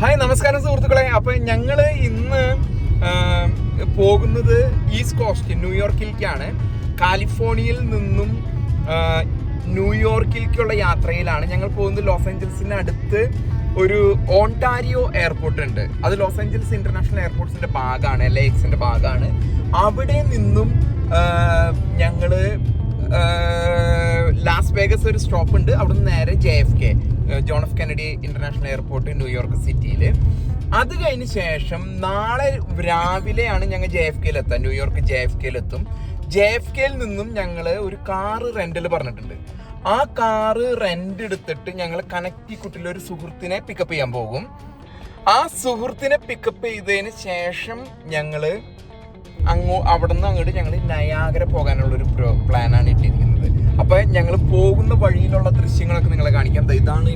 Hi നമസ്കാരം സുഹൃത്തുക്കളെ. അപ്പൊ ഞങ്ങൾ ഇന്ന് പോകുന്നത് ഈസ്റ്റ് കോസ്റ്റ് ന്യൂയോർക്കിലേക്കാണ് കാലിഫോർണിയയിൽ നിന്നും ന്യൂയോർക്കിലേക്കുള്ള യാത്രയിലാണ് ഞങ്ങൾ പോകുന്നത്. ലോസ് ഏഞ്ചൽസിന് അടുത്ത് ഒരു ഓണ്ടാരിയോ എയർപോർട്ട് ഉണ്ട്. അത് ലോസ് ഏഞ്ചൽസ് ഇന്റർനാഷണൽ എയർപോർട്ട്സിന്റെ ഭാഗമാണ് എൽ എക്സിന്റെ ഭാഗമാണ്. അവിടെ നിന്നും ഞങ്ങൾ ലാസ് വേഗസ് ഒരു സ്റ്റോപ്പ് ഉണ്ട്. അവിടുന്ന് നേരെ J F K. John F Kennedy international airport New York സിറ്റിയിൽ അത് കഴിഞ്ഞ ശേഷം നാളെ രാവിലെയാണ് ഞങ്ങൾ ജെ എഫ് കെയിൽ എത്താൻ ന്യൂയോർക്ക് ജെ എഫ് കെയിൽ എത്തും ജെ എഫ് കെയിൽ നിന്നും ഞങ്ങൾ ഒരു കാറ് റെന്റിൽ പറഞ്ഞിട്ടുണ്ട്. ആ കാറ് റെന്റ് എടുത്തിട്ട് ഞങ്ങൾ കണക്റ്റിക്കുട്ടിൽ ഒരു സുഹൃത്തിനെ പിക്കപ്പ് ചെയ്യാൻ പോകും. ആ സുഹൃത്തിനെ പിക്കപ്പ് ചെയ്തതിന് ശേഷം ഞങ്ങൾ അങ്ങോ അവിടെ നിന്ന് അങ്ങോട്ട് ഞങ്ങൾ നയാഗര പോകാനുള്ള ഒരു പ്ലാനാണ് ഇട്ടിരിക്കുന്നത്. അപ്പൊ ഞങ്ങൾ പോകുന്ന വഴിയിലുള്ള ദൃശ്യങ്ങളൊക്കെ നിങ്ങളെ കാണിക്കാം. ഇതാണ്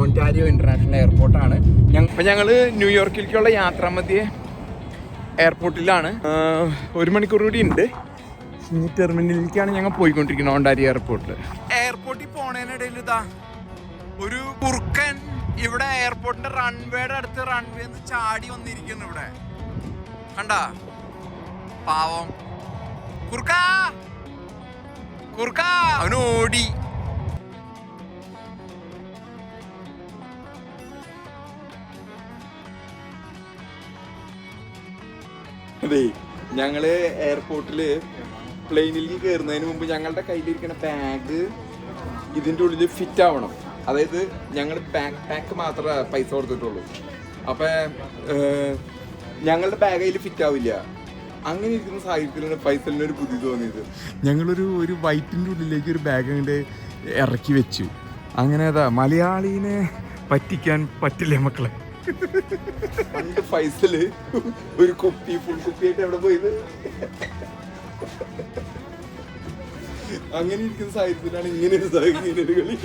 ഓന്റാരിയോ ഇന്റർനാഷണൽ എയർപോർട്ടാണ്. അപ്പൊ ഞങ്ങൾ ന്യൂയോർക്കിലേക്കുള്ള യാത്രാമധ്യേ എയർപോർട്ടിലാണ്. ഒരു മണിക്കൂർ കൂടി ഉണ്ട് ഈ ടെർമിനലിലേക്കാണ് ഞങ്ങൾ പോയിക്കൊണ്ടിരിക്കുന്നത് ഓണ്ടാരി എയർപോർട്ടിൽ എയർപോർട്ടിൽ പോണതിനിടയിൽ ഇതാ ഒരു കുറുക്കൻ ഇവിടെ എയർപോർട്ടിന്റെ റൺവേയുടെ അടുത്ത് റൺവേ ചാടി വന്നിരിക്കുന്നു ഇവിടെ. കണ്ടാ? പാവം. കുറുക്കാ! ഓടി അതെ ഞങ്ങൾ എയർപോർട്ടിൽ പ്ലെയിനിലേക്ക് കയറുന്നതിന് മുമ്പ് ഞങ്ങളുടെ കയ്യിലിരിക്കുന്ന ബാഗ് ഇതിന്റെ ഉള്ളിൽ ഫിറ്റ് ആവണം. അതായത് ഞങ്ങൾ ബാക്ക് പാക്ക് മാത്രമേ പൈസ കൊടുത്തിട്ടുള്ളൂ. അപ്പൊ ഞങ്ങളുടെ ബാഗ് അതിൽ ഫിറ്റ് ആവില്ല. അങ്ങനെ ഇരിക്കുന്ന സാഹചര്യത്തിലാണ് പൈസലിന് ഒരു ബുദ്ധി തോന്നിയത്. ഞങ്ങളൊരു ഒരു വൈറ്റിന്റെ ഉള്ളിലേക്ക് ഒരു ബാഗ് അങ്ങോട്ട് ഇറക്കി വെച്ചു. അങ്ങനെ അതാ മലയാളീനെ പറ്റിക്കാൻ പറ്റില്ല മക്കളെ? പണ്ട് ഫൈസൽ ഒരു കുപ്പി ഫുൾ കുപ്പിയായിട്ട് എവിടെ പോയത്? അങ്ങനെ ഇരിക്കുന്ന സാഹചര്യത്തിലാണ് ഇങ്ങനെ ഒരു സാഹചര്യം ഇങ്ങനെ ഒരു കളി.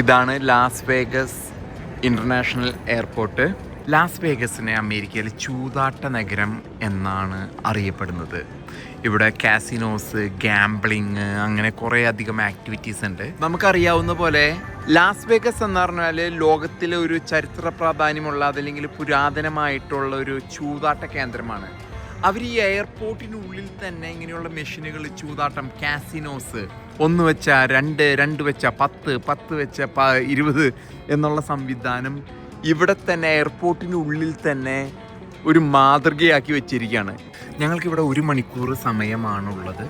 ഇതാണ് Las Vegas international airport Las വേഗസിനെ അമേരിക്കയിലെ ചൂതാട്ട നഗരം എന്നാണ് അറിയപ്പെടുന്നത്. ഇവിടെ കാസിനോസ് ഗാംബ്ലിങ് അങ്ങനെ കുറേ അധികം ആക്ടിവിറ്റീസ് ഉണ്ട്. നമുക്കറിയാവുന്ന പോലെ ലാസ് വേഗസ് എന്ന് പറഞ്ഞാൽ ലോകത്തിലെ ഒരു ചരിത്ര പ്രാധാന്യമുള്ള അതല്ലെങ്കിൽ പുരാതനമായിട്ടുള്ള ഒരു ചൂതാട്ട കേന്ദ്രമാണ്. അവർ ഈ എയർപോർട്ടിനുള്ളിൽ തന്നെ ഇങ്ങനെയുള്ള മെഷീനുകൾ ചൂതാട്ടം കാസിനോസ് ഒന്ന് വെച്ച രണ്ട് രണ്ട് വെച്ച പത്ത് പത്ത് വെച്ച പ ഇരുപത് എന്നുള്ള സംവിധാനം ഇവിടെ തന്നെ എയർപോർട്ടിനുള്ളിൽ തന്നെ ഒരു മാതൃകയാക്കി വെച്ചിരിക്കുകയാണ്. ഞങ്ങൾക്കിവിടെ ഒരു മണിക്കൂർ സമയമാണുള്ളത്.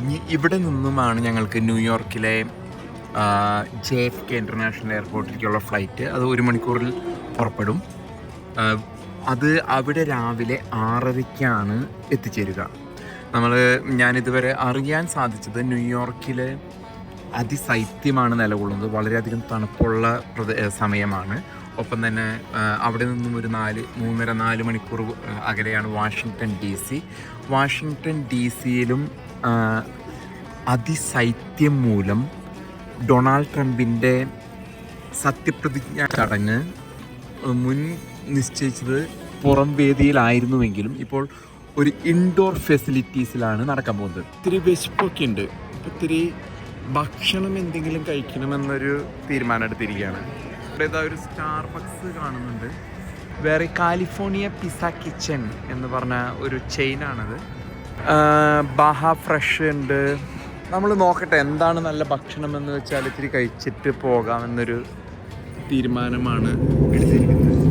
ഇനി ഇവിടെ നിന്നുമാണ് ഞങ്ങൾക്ക് ന്യൂയോർക്കിലെ ജെ എഫ് കെ ഇന്റർനാഷണൽ എയർപോർട്ടിലേക്കുള്ള ഫ്ലൈറ്റ് അത് ഒരു മണിക്കൂറിൽ പുറപ്പെടും. അത് അവിടെ രാവിലെ ആറരയ്ക്കാണ് എത്തിച്ചേരുക. നമ്മൾ ഞാനിതുവരെ അറിയാൻ സാധിച്ചത് ന്യൂയോർക്കിലെ അതിശൈത്യമാണ് നിലകൊള്ളുന്നത്. വളരെയധികം തണുപ്പുള്ള സമയമാണ്. ഒപ്പം തന്നെ അവിടെ നിന്നും ഒരു നാല് മൂന്നര നാല് മണിക്കൂർ അകലെയാണ് Washington D C. Washington D സിയിലും അതിശൈത്യം മൂലം ഡൊണാൾഡ് ട്രംപിന്റെ സത്യപ്രതിജ്ഞ ചടങ്ങ് മുൻ നിശ്ചയിച്ചത് പുറം വേദിയിലായിരുന്നുവെങ്കിലും ഇപ്പോൾ ഒരു ഇൻഡോർ ഫെസിലിറ്റീസിലാണ് നടക്കാൻ പോകുന്നത്. ഇത്തിരി വിശപ്പൊക്കെ ഉണ്ട് ഒത്തിരി ഭക്ഷണം എന്തെങ്കിലും കഴിക്കണമെന്നൊരു തീരുമാനം എടുത്തിരിക്കുകയാണ്. ഇവിടെ ഇതാ ഒരു സ്റ്റാർ ബക്സ് കാണുന്നുണ്ട്. വേറെ കാലിഫോർണിയ പിസ കിച്ചൺ എന്ന് പറഞ്ഞ ഒരു ചെയിനാണത് ബഹ ഫ്രഷ് ഉണ്ട്. നമ്മൾ നോക്കട്ടെ എന്താണ് നല്ല ഭക്ഷണം എന്ന് വെച്ചാൽ ഇത്തിരി കഴിച്ചിട്ട് പോകാമെന്നൊരു തീരുമാനമാണ് എടുത്തിരിക്കുന്നത്.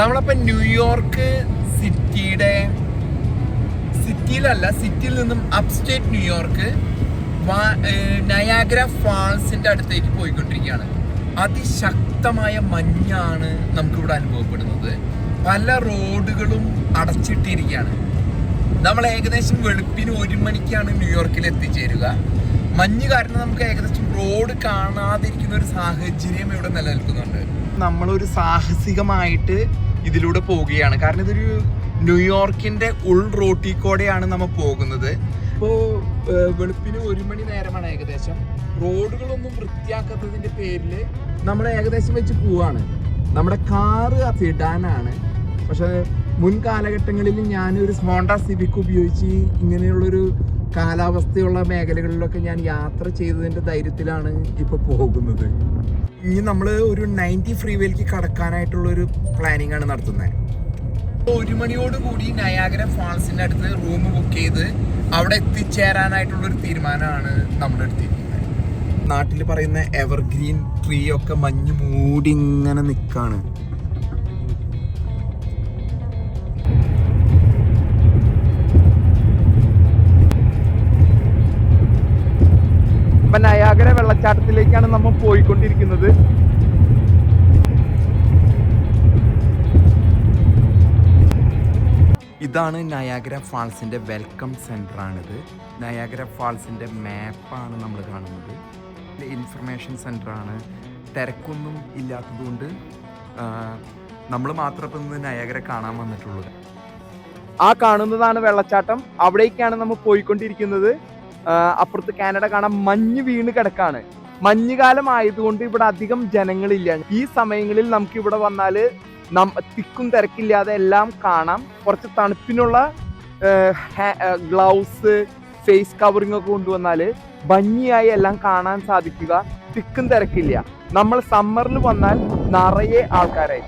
നമ്മളപ്പോ ന്യൂയോർക്ക് സിറ്റിയുടെ സിറ്റിയിലല്ല സിറ്റിയിൽ നിന്നും അപ്സ്റ്റേറ്റ് ന്യൂയോർക്ക് നയാഗ്ര ഫാൾസിന്റെ അടുത്തേക്ക് പോയിക്കൊണ്ടിരിക്കുകയാണ്. അതിശക്തമായ മഞ്ഞാണ് നമുക്കിവിടെ അനുഭവപ്പെടുന്നത്. പല റോഡുകളും അടച്ചിട്ടിരിക്കുകയാണ്. നമ്മൾ ഏകദേശം വെളുപ്പിന് ഒരു മണിക്കാണ് ന്യൂയോർക്കിൽ എത്തിച്ചേരുക. മഞ്ഞ് കാരണം നമുക്ക് ഏകദേശം റോഡ് കാണാതിരിക്കുന്ന ഒരു സാഹചര്യം ഇവിടെ നിലനിൽക്കുന്നുണ്ട്. നമ്മളൊരു സാഹസികമായിട്ട് ഇതിലൂടെ പോവുകയാണ്. കാരണം ഇതൊരു ന്യൂയോർക്കിന്റെ ഉൾ റോട്ടിൽ കൂടെയാണ് നമ്മൾ പോകുന്നത്. ഇപ്പോ വെളുപ്പിന് ഒരു മണി നേരമാണ് ഏകദേശം. റോഡുകളൊന്നും വൃത്തിയാക്കാത്തതിന്റെ പേരിൽ നമ്മൾ ഏകദേശം വെച്ച് പോവാണ്. നമ്മുടെ കാറ് സിഡാനാണ് പക്ഷെ മുൻ കാലഘട്ടങ്ങളിൽ ഒരു ഹോണ്ട സിവിക് ഉപയോഗിച്ച് ഇങ്ങനെയുള്ളൊരു കാലാവസ്ഥയുള്ള മേഖലകളിലൊക്കെ ഞാൻ യാത്ര ചെയ്തതിന്റെ ധൈര്യത്തിലാണ് ഇപ്പോൾ പോകുന്നത്. ഇനി നമ്മൾ ഒരു നയന്റി ഫ്രീവേലേക്ക് കടക്കാനായിട്ടുള്ള ഒരു പ്ലാനിങ് ആണ് നടത്തുന്നത് ഒരു മണിയോട് കൂടി നയാഗര ഫാൾസിന്റെ അടുത്ത് റൂം ബുക്ക് ചെയ്ത് അവിടെ എത്തിച്ചേരാനായിട്ടുള്ള ഒരു തീരുമാനമാണ് നമ്മൾ എടുത്തിരിക്കുന്നത് നാട്ടിൽ പറയുന്ന എവർഗ്രീൻ ട്രീ ഒക്കെ മഞ്ഞ് മൂടി ഇങ്ങനെ നിൽക്കാണ് ഇപ്പൊ നയാഗര വെള്ളച്ചാട്ടത്തിലേക്കാണ് നമ്മൾ പോയിക്കൊണ്ടിരിക്കുന്നത്. ഇതാണ് നയാഗര ഫാൾസിന്റെ വെൽക്കം സെന്റർ ആണിത് നയാഗര ഫാൾസിന്റെ മാപ്പാണ് നമ്മൾ കാണുന്നത്. ഇൻഫർമേഷൻ സെന്റർ ആണ് തിരക്കൊന്നും ഇല്ലാത്തതുകൊണ്ട് നമ്മൾ മാത്രം ഇപ്പം ഇന്ന് നയാഗര കാണാൻ വന്നിട്ടുള്ളത്. ആ കാണുന്നതാണ് വെള്ളച്ചാട്ടം. അവിടേക്കാണ് നമ്മൾ പോയിക്കൊണ്ടിരിക്കുന്നത്. അപ്പുറത്ത് കാനഡ കാണാൻ മഞ്ഞ് വീണ് കിടക്കാണ്. മഞ്ഞുകാലം ആയതുകൊണ്ട് ഇവിടെ അധികം ജനങ്ങളില്ല. ഈ സമയങ്ങളിൽ നമുക്ക് ഇവിടെ വന്നാൽ നം- തിക്കും തിരക്കില്ലാതെ എല്ലാം കാണാം. കുറച്ച് തണുപ്പിനുള്ള ഗ്ലൗസ് ഫേസ് കവറിംഗ് ഒക്കെ കൊണ്ടുവന്നാൽ ഭംഗിയായി എല്ലാം കാണാൻ സാധിക്കുക. തിക്കും തിരക്കില്ല. നമ്മൾ സമ്മറിൽ വന്നാൽ നിറയെ ആൾക്കാരായി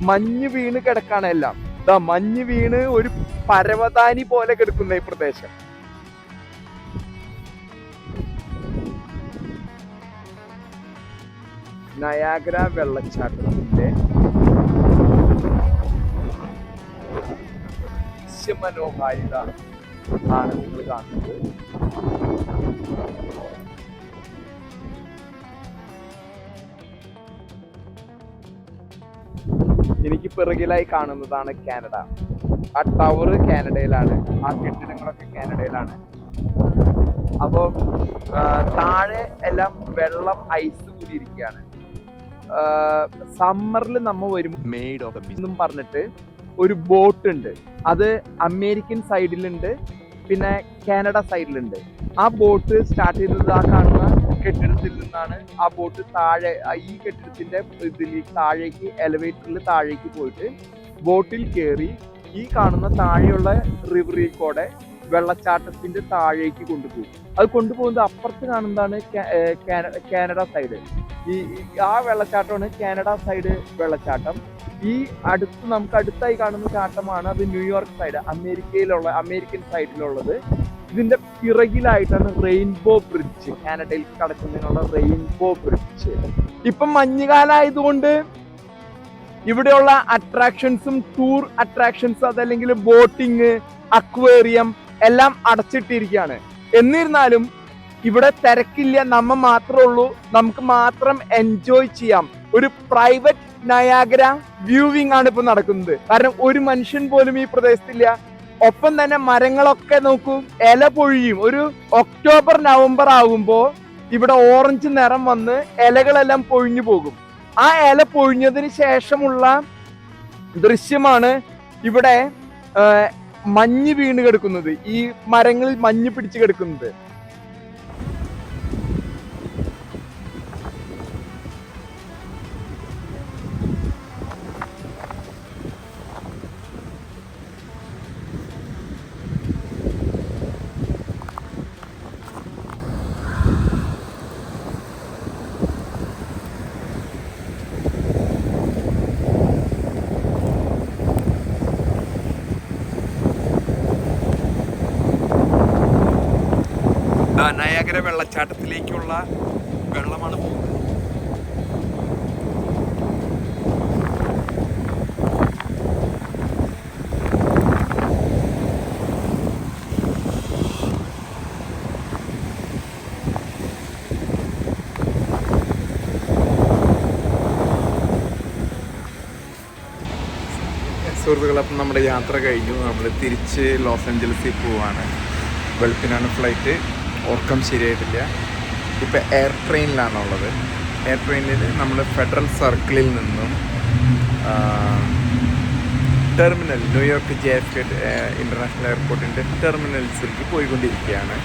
മഞ്ഞ് വീണ് കിടക്കാണ് എല്ലാം. മഞ്ഞ് വീണ് ഒരു പരവതാനി പോലെ കിടക്കുന്ന ഈ പ്രദേശം. നയാഗ്ര വെള്ളച്ചാട്ടത്തിന്റെ ദൃശ്യമനോഹാരിത ആണ് നിങ്ങൾ കാണുന്നത്. എനിക്ക് പിറകിലായി കാണുന്നതാണ് കാനഡ. ആ ടവർ കാനഡയിലാണ്. ആ കെട്ടിടങ്ങളൊക്കെ കാനഡയിലാണ്. അപ്പോൾ താഴെ എല്ലാം വെള്ളം ഐസ് കൂടിയിരിക്കുകയാണ്. സമ്മറിൽ നമ്മ വരും മെയ്ഡ് ഓഫ് എന്നും പറഞ്ഞിട്ട് ഒരു ബോട്ട് ഉണ്ട് അത് അമേരിക്കൻ സൈഡിലുണ്ട് പിന്നെ കാനഡ സൈഡിലുണ്ട്. ആ ബോട്ട് സ്റ്റാർട്ട് ചെയ്തത് ആ കാണുന്ന കെട്ടിടത്തിൽ നിന്നാണ് ആ ബോട്ട് താഴെ ഈ കെട്ടിടത്തിന്റെ ഇതിൽ താഴേക്ക് എലവേറ്ററിൽ താഴേക്ക് പോയിട്ട് ബോട്ടിൽ കയറി ഈ കാണുന്ന താഴെയുള്ള റിവറിൽ കൂടെ വെള്ളച്ചാട്ടത്തിന്റെ താഴേക്ക് കൊണ്ടുപോകും. അത് കൊണ്ടുപോകുന്നത് അപ്പുറത്ത് കാണുന്നതാണ് കാനഡ സൈഡ്. ഈ- ആ വെള്ളച്ചാട്ടമാണ് കാനഡ സൈഡ് വെള്ളച്ചാട്ടം. ഈ അടുത്ത് നമുക്ക് അടുത്തായി കാണുന്ന ചാട്ടമാണ് അത് ന്യൂയോർക്ക് സൈഡ് അമേരിക്കയിലുള്ള അമേരിക്കൻ സൈഡിലുള്ളത്. ഇതിന്റെ പിറകിലായിട്ടാണ് റെയിൻബോ ബ്രിഡ്ജ് കാനഡയിൽ കടക്കുന്നതിനുള്ള റെയിൻബോ ബ്രിഡ്ജ്. ഇപ്പം മഞ്ഞുകാലമായതുകൊണ്ട് ഇവിടെയുള്ള അട്രാക്ഷൻസും ടൂർ അട്രാക്ഷൻസ് അതല്ലെങ്കിൽ ബോട്ടിങ് അക്വേറിയം എല്ലാം അടച്ചിട്ടിരിക്കുകയാണ്. എന്നിരുന്നാലും ഇവിടെ തിരക്കില്ല നമ്മ മാത്രമേ ഉള്ളൂ. നമുക്ക് മാത്രം എൻജോയ് ചെയ്യാം. ഒരു പ്രൈവറ്റ് നയാഗ്ര വ്യൂവിംഗ് ആണ് ഇപ്പൊ നടക്കുന്നത്. കാരണം ഒരു മനുഷ്യൻ പോലും ഈ പ്രദേശത്തില്ല. ഒപ്പം തന്നെ മരങ്ങളൊക്കെ നോക്കൂ ഇല പൊഴിയും. ഒരു ഒക്ടോബർ നവംബർ ആകുമ്പോൾ ഇവിടെ ഓറഞ്ച് നിറം വന്ന് ഇലകളെല്ലാം പൊഴിഞ്ഞു പോകും. ആ ഇല പൊഴിഞ്ഞതിന് ശേഷമുള്ള ദൃശ്യമാണ് ഇവിടെ മഞ്ഞ് വീണ് കിടക്കുന്നത്. ഈ മരങ്ങളിൽ മഞ്ഞ് പിടിച്ച് കിടക്കുന്നത്. നയാഗര വെള്ളച്ചാട്ടത്തിലേക്കുള്ള വെള്ളമാണ് പോകുന്നത്. സുഹൃത്തുക്കളപ്പം നമ്മുടെ യാത്ര കഴിഞ്ഞു. നമ്മൾ തിരിച്ച് ലോസ് ഏഞ്ചൽസിൽ പോവാണ്. വെളുപ്പിനാണ് ഫ്ലൈറ്റ് ഓർക്കം ശരിയായിട്ടില്ല. ഇപ്പം എയർ ട്രെയിനിലാണുള്ളത് എയർ ട്രെയിനിൽ നമ്മൾ ഫെഡറൽ സർക്കിളിൽ നിന്നും terminal New York J F K international എയർപോർട്ടിന്റെ ടെർമിനൽസിലേക്ക് പോയിക്കൊണ്ടിരിക്കുകയാണ്.